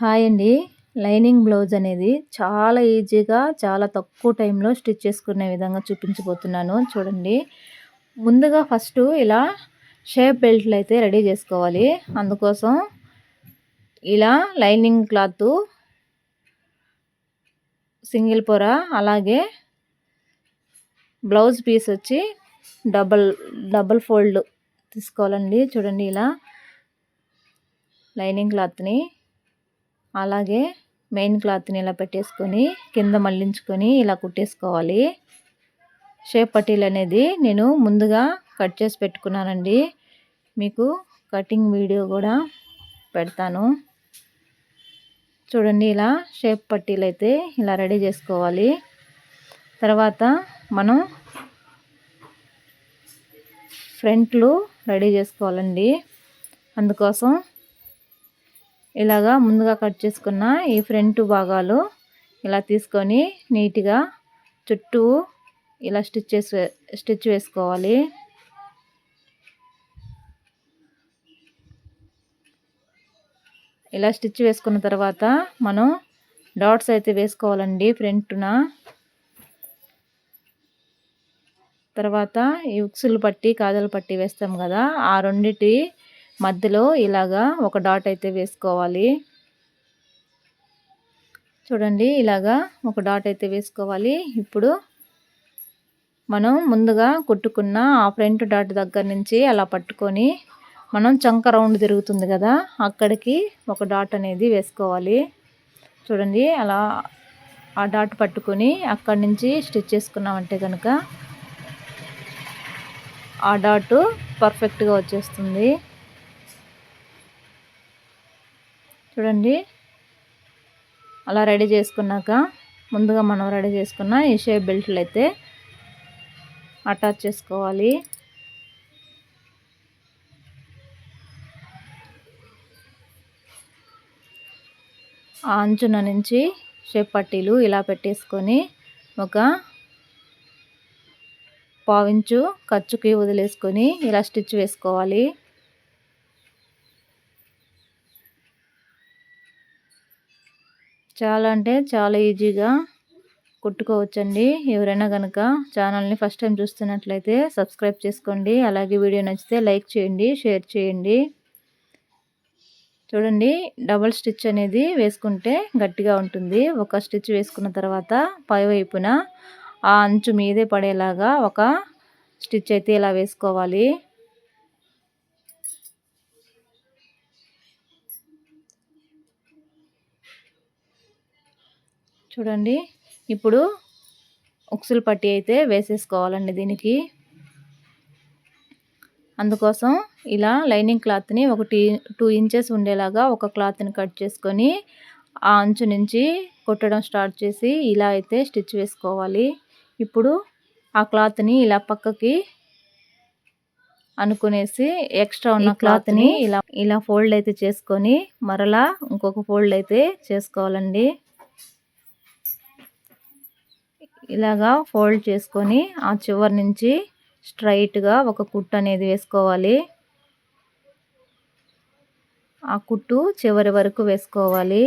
Hi అండి. Lining blouse అనేది చాలా ఈజీగా చాలా తక్కువ టైంలో స్టిచ్ చేసుకునే విధంగా చూపించబోతున్నాను. చూడండి. ముందుగా ఫస్ట్ ఇలా షేప్ బెల్ట్లు అయితే రెడీ చేసుకోవాలి. అందుకోసం ఇలా లైనింగ్ క్లాత్ సింగిల్ పొర అలాగే బ్లౌజ్ పీస్ వచ్చి డబల్ డబల్ ఫోల్డ్ తీసుకోవాలండి. చూడండి ఇలా లైనింగ్ క్లాత్ని. అలాగే మెయిన్ క్లాత్ని ఇలా పెట్టేసుకొని కింద మళ్ళించుకొని ఇలా కుట్టేసుకోవాలి. షేప్ పట్టీలు అనేది నేను ముందుగా కట్ చేసి పెట్టుకున్నానండి. మీకు కటింగ్ వీడియో కూడా పెడతాను. చూడండి ఇలా షేప్ పట్టీలు అయితే ఇలా రెడీ చేసుకోవాలి. తర్వాత మనం ఫ్రంట్లు రెడీ చేసుకోవాలండి. అందుకోసం ఇలాగా ముందుగా కట్ చేసుకున్న ఈ ఫ్రంట్ భాగాలు ఇలా తీసుకొని నీట్గా చుట్టూ ఇలా స్టిచ్ చేసి స్టిచ్ వేసుకోవాలి. ఇలా స్టిచ్ వేసుకున్న తర్వాత మనం డాట్స్ అయితే వేసుకోవాలండి ఫ్రంట్న. తర్వాత ఈ ఉక్సులు పట్టి కాజలు పట్టి వేస్తాం కదా ఆ రెండిటి మధ్యలో ఇలాగా ఒక డాట్ అయితే వేసుకోవాలి. చూడండి ఇలాగా ఒక డాట్ అయితే వేసుకోవాలి. ఇప్పుడు మనం ముందుగా కుట్టుకున్న ఆ ఫ్రంట్ డాట్ దగ్గర నుంచి అలా పట్టుకొని మనం చంక రౌండ్ తిరుగుతుంది కదా అక్కడికి ఒక డాట్ అనేది వేసుకోవాలి. చూడండి అలా ఆ డాట్ పట్టుకొని అక్కడి నుంచి స్టిచ్ చేసుకున్నామంటే కనుక ఆ డాట్ పర్ఫెక్ట్గా వచ్చేస్తుంది. చూడండి. అలా రెడీ చేసుకున్నాక ముందుగా మనం రెడీ చేసుకున్న ఈ షేప్ బెల్ట్లు అయితే అటాచ్ చేసుకోవాలి. ఆ అంచున నుంచి షేప్ పట్టీలు ఇలా పెట్టేసుకొని ఒక పావించు ఖర్చుకి వదిలేసుకొని ఇలా స్టిచ్ వేసుకోవాలి. చాలా అంటే చాలా ఈజీగా కొట్టుకోవచ్చండి. ఎవరైనా కనుక ఛానల్ని ఫస్ట్ టైం చూస్తున్నట్లయితే సబ్స్క్రైబ్ చేసుకోండి. అలాగే వీడియో నచ్చితే లైక్ చేయండి షేర్ చేయండి. చూడండి డబల్ స్టిచ్ అనేది వేసుకుంటే గట్టిగా ఉంటుంది. ఒక స్టిచ్ వేసుకున్న తర్వాత పై వైపున ఆ అంచు మీదే పడేలాగా ఒక స్టిచ్ అయితే ఇలా వేసుకోవాలి. చూడండి. ఇప్పుడు ఉక్సులు పట్టి అయితే వేసేసుకోవాలండి దీనికి. అందుకోసం ఇలా లైనింగ్ క్లాత్ని ఒక టూ ఇంచెస్ ఉండేలాగా ఒక క్లాత్ని కట్ చేసుకొని ఆ అంచు నుంచి కుట్టడం స్టార్ట్ చేసి ఇలా అయితే స్టిచ్ వేసుకోవాలి. ఇప్పుడు ఆ క్లాత్ని ఇలా పక్కకి అనుకునేసి ఎక్స్ట్రా ఉన్న క్లాత్ని ఇలా ఇలా ఫోల్డ్ అయితే చేసుకొని మరలా ఇంకొక ఫోల్డ్ అయితే చేసుకోవాలండి. ఇలాగా ఫోల్డ్ చేసుకొని ఆ చివరి నుంచి స్ట్రైట్గా ఒక కుట్టు అనేది వేసుకోవాలి. ఆ కుట్టు చివరి వరకు వేసుకోవాలి.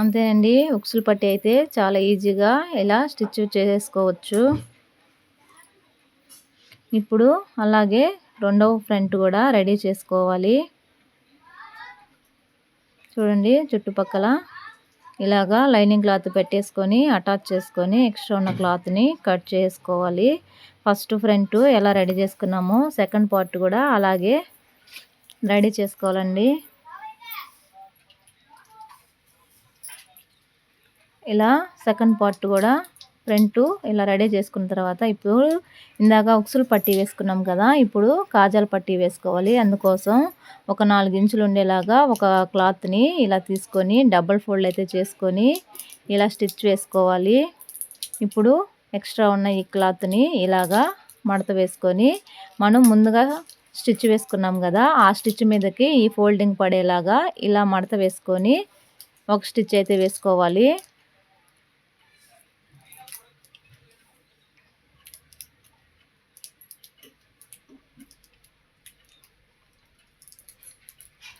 అంతేనండి ఉక్సులు పట్టి అయితే చాలా ఈజీగా ఇలా స్టిచ్ చేసుకోవచ్చు. ఇప్పుడు అలాగే రెండవ ఫ్రంట్ కూడా రెడీ చేసుకోవాలి. చూడండి చుట్టుపక్కల ఇలాగా లైనింగ్ క్లాత్ పెట్టేసుకొని అటాచ్ చేసుకొని ఎక్స్ట్రా ఉన్న క్లాత్ని కట్ చేసుకోవాలి. ఫస్ట్ ఫ్రంట్ ఎలా రెడీ చేసుకున్నామో సెకండ్ పార్ట్ కూడా అలాగే రెడీ చేసుకోవాలండి. ఇలా సెకండ్ పార్ట్ కూడా ఫ్రంట్ ఇలా రెడీ చేసుకున్న తర్వాత ఇప్పుడు ఇందాక ఉక్సులు పట్టి వేసుకున్నాం కదా ఇప్పుడు కాజాల పట్టి వేసుకోవాలి. అందుకోసం ఒక నాలుగు ఇంచులు ఉండేలాగా ఒక క్లాత్ని ఇలా తీసుకొని డబల్ ఫోల్డ్ అయితే చేసుకొని ఇలా స్టిచ్ వేసుకోవాలి. ఇప్పుడు ఎక్స్ట్రా ఉన్న ఈ క్లాత్ని ఇలాగా మడత వేసుకొని మనం ముందుగా స్టిచ్ వేసుకున్నాం కదా ఆ స్టిచ్ మీదకి ఈ ఫోల్డింగ్ పడేలాగా ఇలా మడత వేసుకొని ఒక స్టిచ్ అయితే వేసుకోవాలి.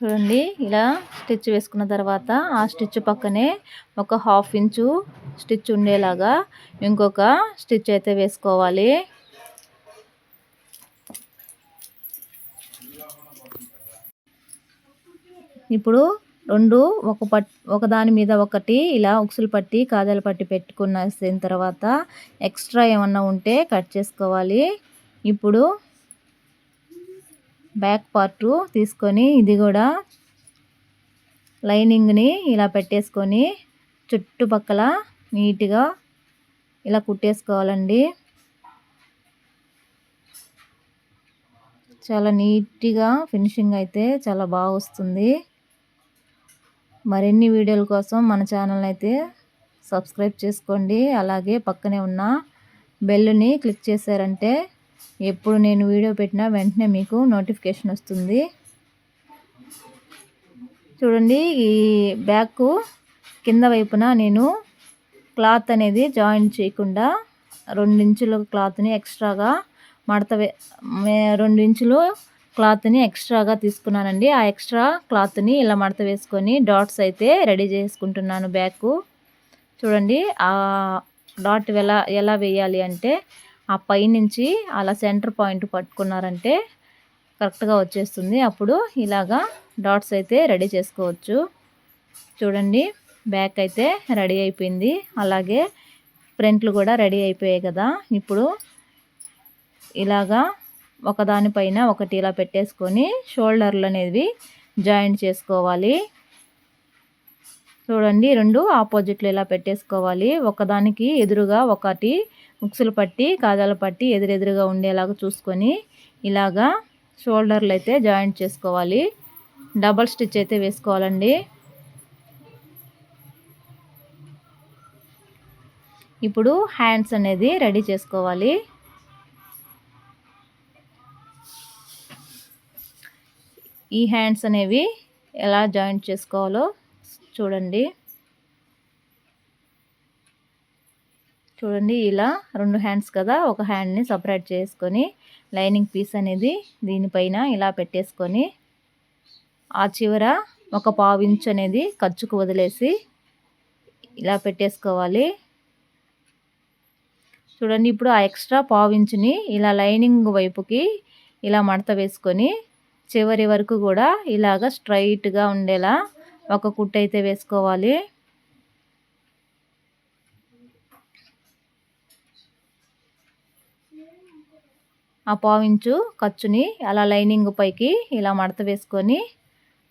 చూడండి ఇలా స్టిచ్ వేసుకున్న తర్వాత ఆ స్టిచ్ పక్కనే ఒక హాఫ్ ఇంచు స్టిచ్ ఉండేలాగా ఇంకొక స్టిచ్ అయితే వేసుకోవాలి. ఇప్పుడు రెండు ఒక పట్ ఒకదాని మీద ఒకటి ఇలా ఉక్సులు పట్టి కాజాలు పట్టి పెట్టుకున్న తర్వాత ఎక్స్ట్రా ఏమన్నా ఉంటే కట్ చేసుకోవాలి. ఇప్పుడు బ్యాక్ పార్ట్ తీసుకొని ఇది కూడా లైనింగ్ని ఇలా పెట్టేసుకొని చుట్టుపక్కల నీట్గా ఇలా కుట్టేసుకోవాలండి. చాలా నీట్గా ఫినిషింగ్ అయితే చాలా బాగా వస్తుంది. మరిన్ని వీడియోల కోసం మన ఛానల్ అయితే సబ్స్క్రైబ్ చేసుకోండి. అలాగే పక్కనే ఉన్న బెల్ని క్లిక్ చేశారంటే ఎప్పుడు నేను వీడియో పెట్టినా వెంటనే మీకు నోటిఫికేషన్ వస్తుంది. చూడండి ఈ బ్యాక్ కింద వైపున నేను క్లాత్ అనేది జాయింట్ చేయకుండా రెండించుల క్లాత్ని ఎక్స్ట్రాగా మడత రెండు ఇంచులు క్లాత్ని ఎక్స్ట్రాగా తీసుకున్నానండి. ఆ ఎక్స్ట్రా క్లాత్ని ఇలా మడత వేసుకొని డాట్స్ అయితే రెడీ చేసుకుంటున్నాను బ్యాక్. చూడండి ఆ డాట్ ఎలా ఎలా వేయాలి అంటే ఆ పైనుంచి అలా సెంటర్ పాయింట్ పట్టుకున్నారంటే కరెక్ట్గా వచ్చేస్తుంది. అప్పుడు ఇలాగా డాట్స్ అయితే రెడీ చేసుకోవచ్చు. చూడండి బ్యాక్ అయితే రెడీ అయిపోయింది. అలాగే ఫ్రంట్లు కూడా రెడీ అయిపోయాయి కదా. ఇప్పుడు ఇలాగా ఒకదానిపైన ఒకటి ఇలా పెట్టేసుకొని షోల్డర్లు అనేవి జాయింట్ చేసుకోవాలి. చూడండి రెండు ఆపోజిట్లు ఇలా పెట్టేసుకోవాలి. ఒకదానికి ఎదురుగా ఒకటి ముక్సులు పట్టి కాజాలు పట్టి ఎదురెదురుగా ఉండేలాగా చూసుకొని ఇలాగా షోల్డర్లు అయితే జాయింట్ చేసుకోవాలి. డబల్ స్టిచ్ అయితే వేసుకోవాలండి. ఇప్పుడు హ్యాండ్స్ అనేది రెడీ చేసుకోవాలి. ఈ హ్యాండ్స్ అనేవి ఎలా జాయింట్ చేసుకోవాలో చూడండి. చూడండి ఇలా రెండు హ్యాండ్స్ కదా ఒక హ్యాండ్ని సపరేట్ చేసుకొని లైనింగ్ పీస్ అనేది దీనిపైన ఇలా పెట్టేసుకొని ఆ చివర ఒక పావు ఇంచు అనేది ఖర్చుకు వదిలేసి ఇలా పెట్టేసుకోవాలి. చూడండి ఇప్పుడు ఆ ఎక్స్ట్రా పావు ఇంచుని ఇలా లైనింగ్ వైపుకి ఇలా మడత వేసుకొని చివరి వరకు కూడా ఇలాగ స్ట్రైట్గా ఉండేలా ఒక కుట్టైతే వేసుకోవాలి. ఆ పావించు ఖర్చుని అలా లైనింగ్ పైకి ఇలా మడత వేసుకొని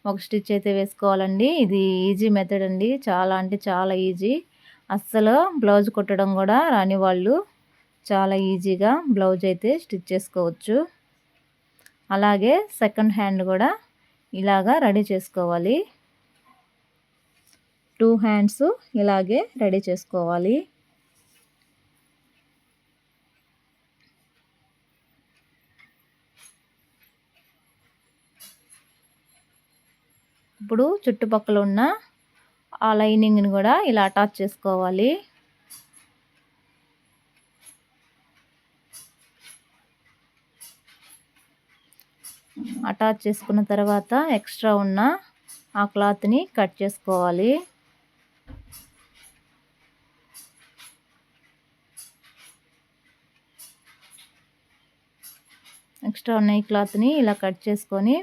ఒక స్టిచ్ అయితే వేసుకోవాలండి. ఇది ఈజీ మెథడ్ అండి. చాలా అంటే చాలా ఈజీ. అస్సలు బ్లౌజ్ కుట్టడం కూడా రాని వాళ్ళు చాలా ఈజీగా బ్లౌజ్ అయితే స్టిచ్ చేసుకోవచ్చు. అలాగే సెకండ్ హ్యాండ్ కూడా ఇలాగా రెడీ చేసుకోవాలి. టూ హ్యాండ్స్ ఇలాగే రెడీ చేసుకోవాలి. ఇప్పుడు చుట్టుపక్కల ఉన్న ఆ లైనింగ్ని కూడా ఇలా అటాచ్ చేసుకోవాలి. అటాచ్ చేసుకున్న తర్వాత ఎక్స్ట్రా ఉన్న ఆ క్లాత్ని కట్ చేసుకోవాలి. ఎక్స్ట్రా ఉన్న ఈ క్లాత్ని ఇలా కట్ చేసుకొని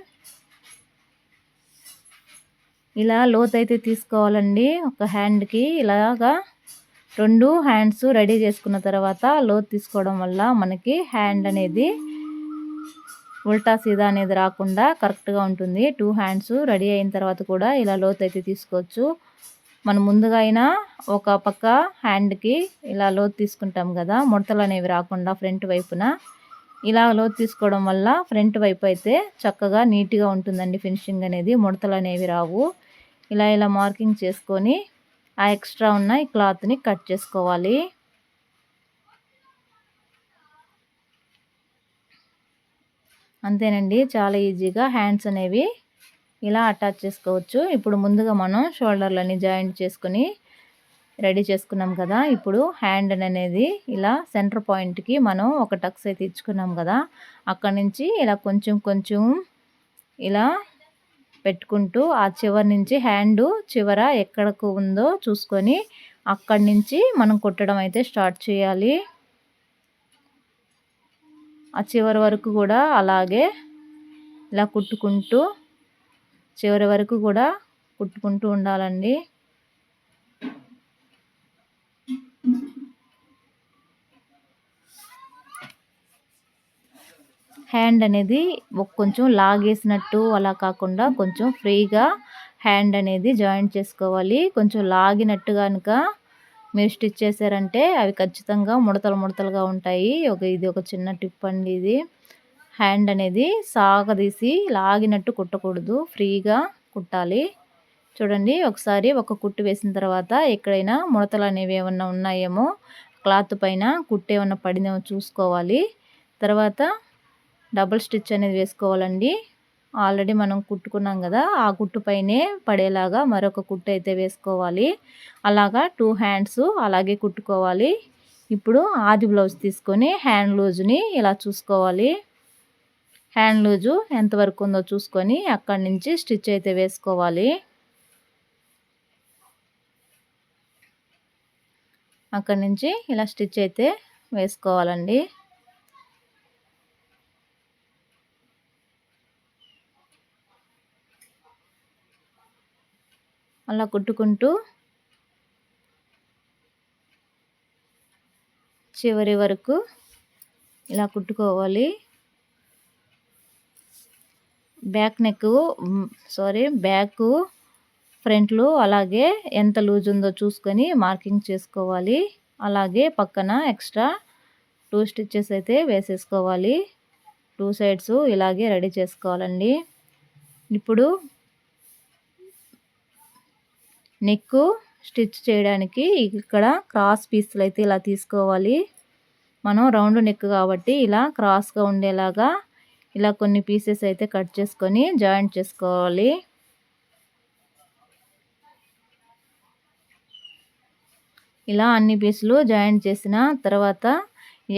ఇలా లోత్ అయితే తీసుకోవాలండి. ఒక హ్యాండ్కి ఇలాగా రెండు హ్యాండ్స్ రెడీ చేసుకున్న తర్వాత లోత్ తీసుకోవడం వల్ల మనకి హ్యాండ్ అనేది ఉల్టా సీదా అనేది రాకుండా కరెక్ట్గా ఉంటుంది. టూ హ్యాండ్స్ రెడీ అయిన తర్వాత కూడా ఇలా లోతు అయితే తీసుకోవచ్చు. మనం ముందుగా అయినా ఒక పక్క హ్యాండ్కి ఇలా లోతు తీసుకుంటాం కదా ముడతలు అనేవి రాకుండా ఫ్రంట్ వైపున. ఇలా లోతు తీసుకోవడం వల్ల ఫ్రంట్ వైపు అయితే చక్కగా నీట్గా ఉంటుందండి ఫినిషింగ్ అనేది. ముడతలు అనేవి రావు. ఇలా ఇలా మార్కింగ్ చేసుకొని ఆ ఎక్స్ట్రా ఉన్న ఈ క్లాత్ని కట్ చేసుకోవాలి. అంతేనండి చాలా ఈజీగా హ్యాండ్స్ అనేవి ఇలా అటాచ్ చేసుకోవచ్చు. ఇప్పుడు ముందుగా మనం షోల్డర్లని జాయింట్ చేసుకుని రెడీ చేసుకున్నాం కదా ఇప్పుడు హ్యాండ్ అనేది ఇలా సెంటర్ పాయింట్కి మనం ఒక టక్స్ అయితే ఇచ్చుకున్నాం కదా అక్కడి నుంచి ఇలా కొంచెం కొంచెం ఇలా పెట్టుకుంటూ ఆ చివరి నుంచి హ్యాండ్ చివర ఎక్కడకు ఉందో చూసుకొని అక్కడి నుంచి మనం కుట్టడం అయితే స్టార్ట్ చేయాలి. ఆ చివరి వరకు కూడా అలాగే ఇలా కుట్టుకుంటూ చివరి వరకు కూడా కుట్టుకుంటూ ఉండాలండి. హ్యాండ్ అనేది కొంచెం లాగేసినట్టు అలా కాకుండా కొంచెం ఫ్రీగా హ్యాండ్ అనేది జాయింట్ చేసుకోవాలి. కొంచెం లాగినట్టు కనుక మీరు స్టిచ్ చేశారంటే అవి ఖచ్చితంగా ముడతలు ముడతలుగా ఉంటాయి. ఒక ఇది ఒక చిన్న టిప్ అండి ఇది. హ్యాండ్ అనేది సాగదీసి లాగినట్టు కుట్టకూడదు. ఫ్రీగా కుట్టాలి. చూడండి ఒకసారి ఒక కుట్టు వేసిన తర్వాత ఎక్కడైనా ముడతలు అనేవి ఏమన్నా ఉన్నాయేమో క్లాత్ పైన కుట్టేమన్నా పడిందేమో చూసుకోవాలి. తర్వాత డబుల్ స్టిచ్ అనేది వేసుకోవాలండి. ఆల్రెడీ మనం కుట్టుకున్నాం కదా ఆ కుట్టు పైనే పడేలాగా మరొక కుట్టు అయితే వేసుకోవాలి. అలాగా టూ హ్యాండ్స్ అలాగే కుట్టుకోవాలి. ఇప్పుడు ఆది బ్లౌజ్ తీసుకొని హ్యాండ్ లూజ్ని ఇలా చూసుకోవాలి. హ్యాండ్ లూజు ఎంతవరకు ఉందో చూసుకొని అక్కడి నుంచి స్టిచ్ అయితే వేసుకోవాలి. అక్కడి నుంచి ఇలా స్టిచ్ అయితే వేసుకోవాలండి. అలా కుట్టుకుంటూ చివరి వరకు ఇలా కుట్టుకోవాలి. బ్యాక్ నెక్ సారీ బ్యాక్ ఫ్రంట్లు అలాగే ఎంత లూజ్ ఉందో చూసుకొని మార్కింగ్ చేసుకోవాలి. అలాగే పక్కన ఎక్స్ట్రా టూ స్టిచ్చెస్ అయితే వేసేసుకోవాలి. టూ సైడ్స్ ఇలాగే రెడీ చేసుకోవాలండి. ఇప్పుడు నెక్ స్టిచ్ చేయడానికి ఇక్కడ క్రాస్ పీసులు అయితే ఇలా తీసుకోవాలి. మనం రౌండ్ నెక్ కాబట్టి ఇలా క్రాస్గా ఉండేలాగా ఇలా కొన్ని పీసెస్ అయితే కట్ చేసుకొని జాయింట్ చేసుకోవాలి. ఇలా అన్ని పీసులు జాయింట్ చేసిన తర్వాత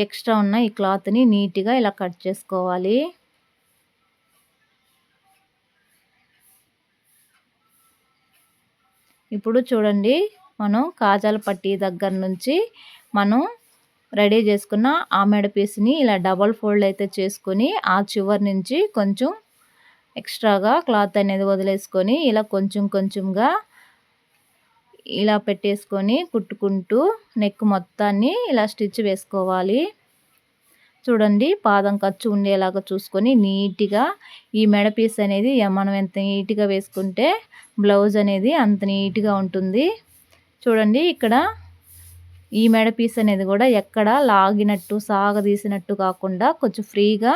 ఎక్స్ట్రా ఉన్న ఈ క్లాత్ని నీట్గా ఇలా కట్ చేసుకోవాలి. ఇప్పుడు చూడండి మనం కాజాల పట్టీ దగ్గర నుంచి మనం రెడీ చేసుకున్న ఆ పీస్ని ఇలా డబల్ ఫోల్డ్ అయితే చేసుకొని ఆ చివరి నుంచి కొంచెం ఎక్స్ట్రాగా క్లాత్ అనేది వదిలేసుకొని ఇలా కొంచెం కొంచెంగా ఇలా పెట్టేసుకొని కుట్టుకుంటూ నెక్ మొత్తాన్ని ఇలా స్టిచ్ వేసుకోవాలి. చూడండి పాదం ఖర్చు ఉండేలాగా చూసుకొని నీట్గా ఈ మెడ పీస్ అనేది మనం ఎంత నీట్గా వేసుకుంటే బ్లౌజ్ అనేది అంత నీట్గా ఉంటుంది. చూడండి ఇక్కడ ఈ మెడ పీస్ అనేది కూడా ఎక్కడ లాగినట్టు సాగదీసినట్టు కాకుండా కొంచెం ఫ్రీగా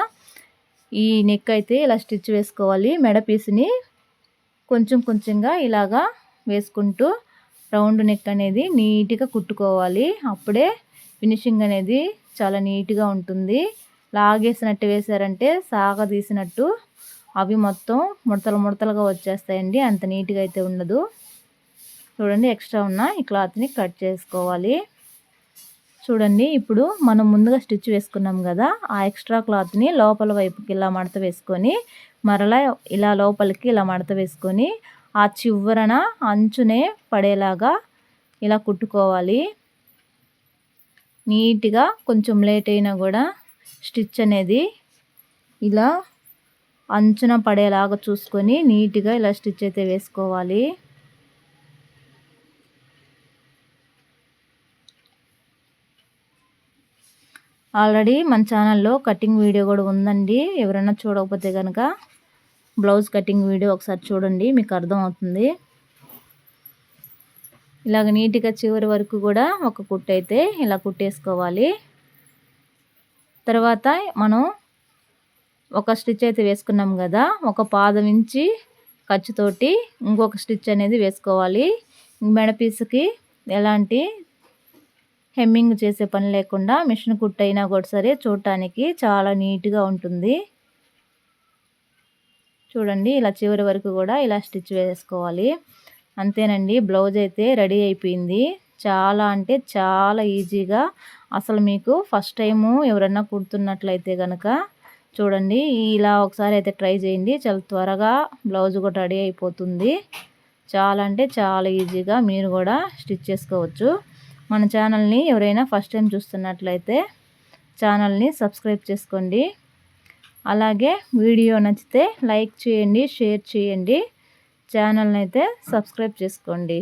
ఈ నెక్ అయితే ఇలా స్టిచ్ వేసుకోవాలి. మెడ పీస్ని కొంచెం కొంచెంగా ఇలాగా వేసుకుంటూ రౌండ్ నెక్ అనేది నీట్గా కుట్టుకోవాలి. అప్పుడే ఫినిషింగ్ అనేది చాలా నీట్గా ఉంటుంది. లాగేసినట్టు వేసారంటే సాగదీసినట్టు అవి మొత్తం ముడతలు ముడతలుగా వచ్చేస్తాయండి. అంత నీట్గా అయితే ఉండదు. చూడండి ఎక్స్ట్రా ఉన్న ఈ క్లాత్ని కట్ చేసుకోవాలి. చూడండి ఇప్పుడు మనం ముందుగా స్టిచ్ వేసుకున్నాం కదా ఆ ఎక్స్ట్రా క్లాత్ని లోపల వైపుకి ఇలా మడత వేసుకొని మరలా ఇలా లోపలికి ఇలా మడత వేసుకొని ఆ చివరన అంచునే పడేలాగా ఇలా కుట్టుకోవాలి. నీట్గా కొంచెం లేట్ అయినా కూడా స్టిచ్ అనేది ఇలా అంచున పడేలాగా చూసుకొని నీట్గా ఇలా స్టిచ్ అయితే వేసుకోవాలి. ఆల్రెడీ మన ఛానల్లో కటింగ్ వీడియో కూడా ఉందండి. ఎవరైనా చూడకపోతే కనుక బ్లౌజ్ కటింగ్ వీడియో ఒకసారి చూడండి మీకు అర్థమవుతుంది. ఇలాగ నీట్గా చివరి వరకు కూడా ఒక కుట్టు అయితే ఇలా కుట్టేసుకోవాలి. తర్వాత మనం ఒక స్టిచ్ అయితే వేసుకున్నాం కదా ఒక పాదం ఇంచి ఖర్చుతోటి ఇంకొక స్టిచ్ అనేది వేసుకోవాలి. మెడ పీసుకి ఎలాంటి హెమ్మింగ్ చేసే పని లేకుండా మిషన్ కుట్టు అయినా కూడా సరే చూడటానికి చాలా నీట్గా ఉంటుంది. చూడండి ఇలా చివరి వరకు కూడా ఇలా స్టిచ్ వేసుకోవాలి. అంతేనండి. బ్లౌజ్ అయితే రెడీ అయిపోయింది. చాలా అంటే చాలా ఈజీగా అసలు మీకు ఫస్ట్ టైము ఎవరన్నా కుడుతున్నట్లయితే కనుక చూడండి. ఇలా ఒకసారి అయితే ట్రై చేయండి. చాలా త్వరగా బ్లౌజ్ కూడా రెడీ అయిపోతుంది. చాలా అంటే చాలా ఈజీగా మీరు కూడా స్టిచ్ చేసుకోవచ్చు. మన ఛానల్ని ఎవరైనా ఫస్ట్ టైం చూస్తున్నట్లయితే ఛానల్ని సబ్స్క్రైబ్ చేసుకోండి. అలాగే వీడియో నచ్చితే లైక్ చేయండి షేర్ చేయండి. ఛానల్ని అయితే సబ్స్క్రైబ్ చేసుకోండి.